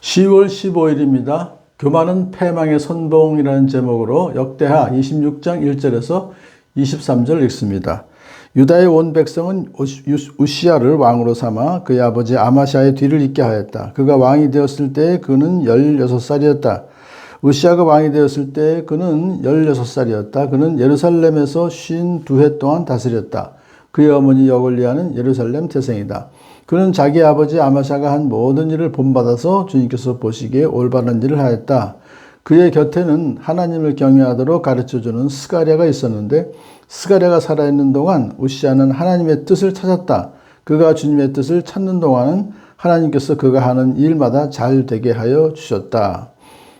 10월 15일입니다. 교만은 패망의 선봉이라는 제목으로 역대하 26장 1절에서 23절 읽습니다. 유다의 온 백성은 우시아를 왕으로 삼아 그의 아버지 아마샤의 뒤를 잇게 하였다. 그가 왕이 되었을 때 그는 16살이었다. 우시아가 왕이 되었을 때 그는 16살이었다. 그는 예루살렘에서 52해 동안 다스렸다. 그의 어머니 여골리아는 예루살렘 태생이다. 그는 자기 아버지 아마샤가 한 모든 일을 본받아서 주님께서 보시기에 올바른 일을 하였다. 그의 곁에는 하나님을 경외하도록 가르쳐주는 스가랴가 있었는데 스가랴가 살아있는 동안 우시아는 하나님의 뜻을 찾았다. 그가 주님의 뜻을 찾는 동안은 하나님께서 그가 하는 일마다 잘 되게 하여 주셨다.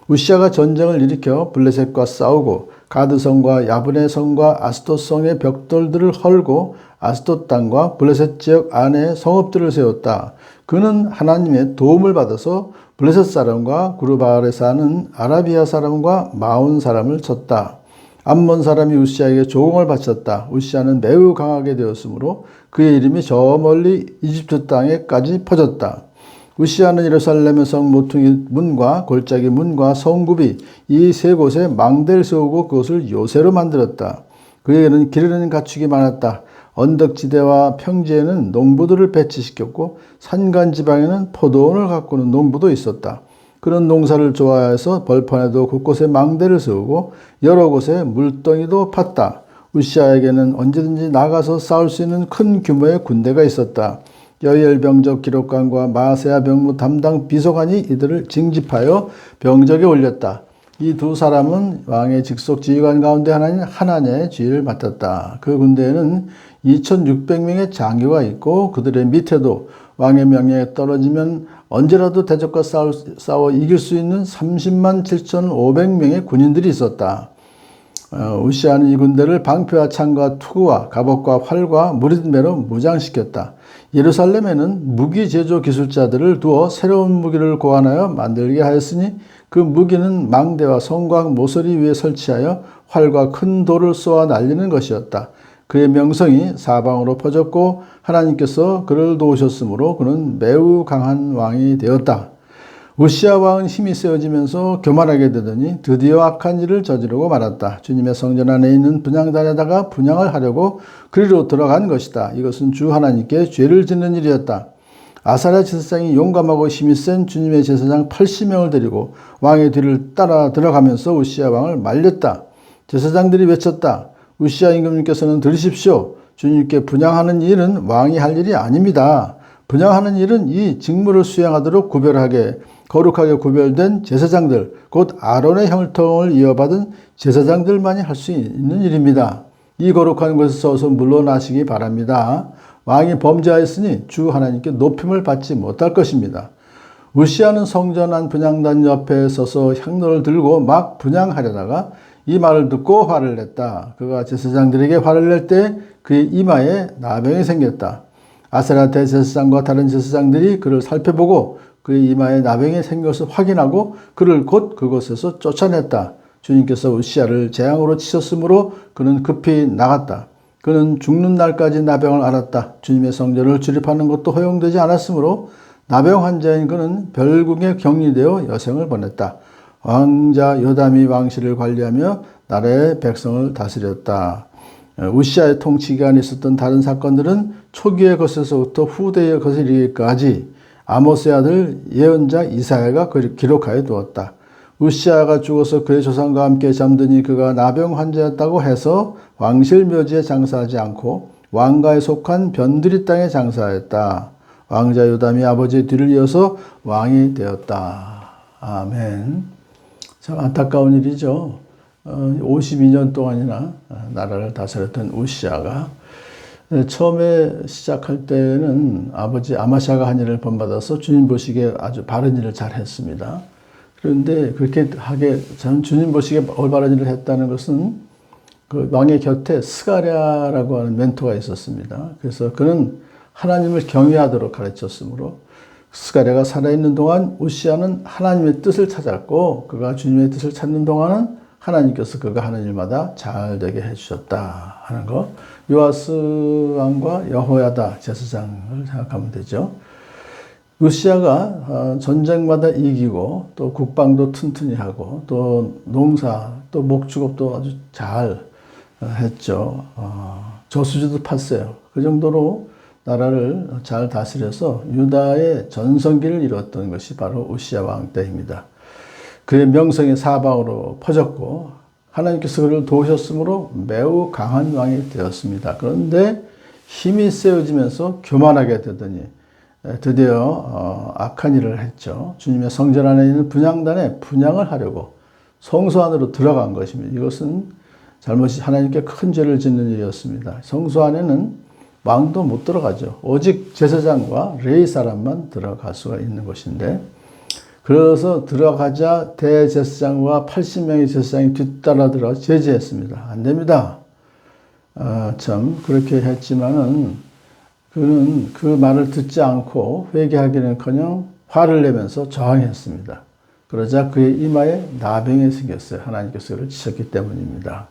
우시아가 전쟁을 일으켜 블레셋과 싸우고 가드성과 야브네 성과 아스토 성의 벽돌들을 헐고 아스토 땅과 블레셋 지역 안에 성읍들을 세웠다. 그는 하나님의 도움을 받아서 블레셋 사람과 구르바알에 사는 아라비아 사람과 마온 사람을 쳤다. 암몬 사람이 우시아에게 조공을 바쳤다. 우시아는 매우 강하게 되었으므로 그의 이름이 저 멀리 이집트 땅에까지 퍼졌다. 우시아는 예루살렘의 성 모퉁이 문과 골짜기 문과 성굽이 이 세 곳에 망대를 세우고 그것을 요새로 만들었다. 그에게는 기르는 가축이 많았다. 언덕지대와 평지에는 농부들을 배치시켰고 산간 지방에는 포도원을 가꾸는 농부도 있었다. 그런 농사를 좋아해서 벌판에도 곳곳에 망대를 세우고 여러 곳에 물덩이도 팠다. 우시아에게는 언제든지 나가서 싸울 수 있는 큰 규모의 군대가 있었다. 여열병적 기록관과 마세아 병무 담당 비서관이 이들을 징집하여 병적에 올렸다. 이 두 사람은 왕의 직속 지휘관 가운데 하나인 하나님의 지휘를 맡았다. 그 군대에는 2,600명의 장교가 있고 그들의 밑에도 왕의 명령에 떨어지면 언제라도 대적과 싸워, 싸워 이길 수 있는 30만 7,500명의 군인들이 있었다. 어, 우시아는 이 군대를 방패와 창과 투구와 갑옷과 활과 무리매로 무장시켰다. 예루살렘에는 무기 제조 기술자들을 두어 새로운 무기를 고안하여 만들게 하였으니 그 무기는 망대와 성곽 모서리 위에 설치하여 활과 큰 돌을 쏘아 날리는 것이었다. 그의 명성이 사방으로 퍼졌고 하나님께서 그를 도우셨으므로 그는 매우 강한 왕이 되었다. 우시아 왕은 힘이 세워지면서 교만하게 되더니 드디어 악한 일을 저지르고 말았다. 주님의 성전 안에 있는 분양단에다가 분양을 하려고 그리로 들어간 것이다. 이것은 주 하나님께 죄를 짓는 일이었다. 아사랴 제사장이 용감하고 힘이 센 주님의 제사장 80명을 데리고 왕의 뒤를 따라 들어가면서 우시아 왕을 말렸다. 제사장들이 외쳤다. 우시아 임금님께서는 들으십시오. 주님께 분양하는 일은 왕이 할 일이 아닙니다. 분양하는 일은 이 직무를 수행하도록 구별하게 거룩하게 구별된 제사장들, 곧 아론의 혈통을 이어받은 제사장들만이 할 수 있는 일입니다. 이 거룩한 곳에서 어서 물러나시기 바랍니다. 왕이 범죄하였으니 주 하나님께 높임을 받지 못할 것입니다. 우시아는 성전 안 분양단 옆에 서서 향로를 들고 막 분양하려다가 이 말을 듣고 화를 냈다. 그가 제사장들에게 화를 낼 때 그의 이마에 나병이 생겼다. 아세라 대제사장과 다른 제사장들이 그를 살펴보고 그의 이마에 나병이 것을 확인하고 그를 곧 그곳에서 쫓아냈다. 주님께서 우시아를 재앙으로 치셨으므로 그는 급히 나갔다. 그는 죽는 날까지 나병을 앓았다. 주님의 성전을 출입하는 것도 허용되지 않았으므로 나병 환자인 그는 별궁에 격리되어 여생을 보냈다. 왕자 요담이 왕실을 관리하며 나라의 백성을 다스렸다. 우시아의 통치 기간에 있었던 다른 사건들은 초기의 것에서부터 후대의 것에 이르기까지 아모스의 아들 예언자 이사야가 기록하여 두었다. 우시아가 죽어서 그의 조상과 함께 잠드니 그가 나병 환자였다고 해서 왕실 묘지에 장사하지 않고 왕가에 속한 변두리 땅에 장사했다. 왕자 요담이 아버지의 뒤를 이어서 왕이 되었다. 아멘. 참 안타까운 일이죠. 52년 어, 동안이나 나라를 다스렸던 우시아가 처음에 시작할 때는 아버지 아마샤가 한 일을 본받아서 주님 보시기에 아주 바른 일을 잘 했습니다. 그런데 그렇게 하게 저는 주님 보시기에 올바른 일을 했다는 것은 그 왕의 곁에 스가랴라고 하는 멘토가 있었습니다. 그래서 그는 하나님을 경외하도록 가르쳤으므로 스가랴가 살아있는 동안 우시아는 하나님의 뜻을 찾았고 그가 주님의 뜻을 찾는 동안은 하나님께서 그가 하는 일마다 잘 되게 해주셨다 하는 거. 요아스 왕과 여호야다 제사장을 생각하면 되죠. 러시아가 어, 전쟁마다 이기고 또 국방도 튼튼히 하고 또 농사 또 목축업도 아주 잘 어, 했죠. 어, 저수지도 팠어요. 그 정도로 나라를 잘 다스려서 유다의 전성기를 이뤘던 것이 바로 우시아 왕 때입니다. 그의 명성이 사방으로 퍼졌고 하나님께서 그를 도우셨으므로 매우 강한 왕이 되었습니다. 그런데 힘이 세워지면서 교만하게 되더니 드디어 어, 악한 일을 했죠. 주님의 성전 안에 있는 분양단에 분양을 하려고 성소 안으로 들어간 것입니다. 이것은 잘못이 하나님께 큰 죄를 짓는 일이었습니다. 성소 안에는 왕도 못 들어가죠. 오직 제사장과 레이 사람만 들어갈 수가 있는 것인데 그래서 들어가자 대제사장과 80명의 제사장이 뒤따라 들어 제지했습니다. 안 됩니다. 아, 참 그렇게 했지만은 그는 그 말을 듣지 않고 회개하기는커녕 화를 내면서 저항했습니다. 그러자 그의 이마에 나병이 생겼어요. 하나님께서 그를 치셨기 때문입니다.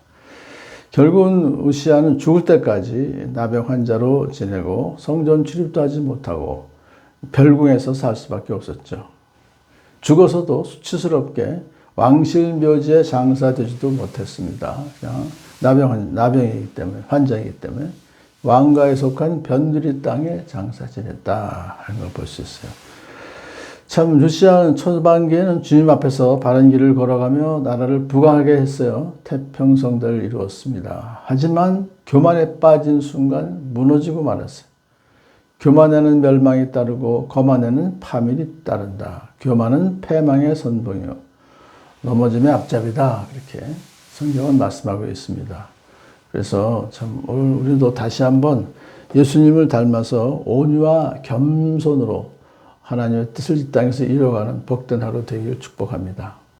결국은 우시아는 죽을 때까지 나병 환자로 지내고 성전 출입도 하지 못하고 별궁에서 살 수밖에 없었죠. 죽어서도 수치스럽게 왕실 묘지에 장사되지도 못했습니다. 그냥 나병, 나병이기 때문에, 환자이기 때문에 왕가에 속한 변두리 땅에 장사 지냈다 하는 걸 볼 수 있어요. 참 루시아는 초반기에는 주님 앞에서 바른 길을 걸어가며 나라를 부강하게 했어요. 태평성대를 이루었습니다. 하지만 교만에 빠진 순간 무너지고 말았어요. 교만에는 멸망이 따르고 거만에는 파멸이 따른다. 교만은 패망의 선봉이요. 넘어짐의 앞잡이다. 그렇게 성경은 말씀하고 있습니다. 그래서 참 오늘 우리도 다시 한번 예수님을 닮아서 온유와 겸손으로 하나님의 뜻을 이 땅에서 이뤄가는 복된 하루 되기를 축복합니다.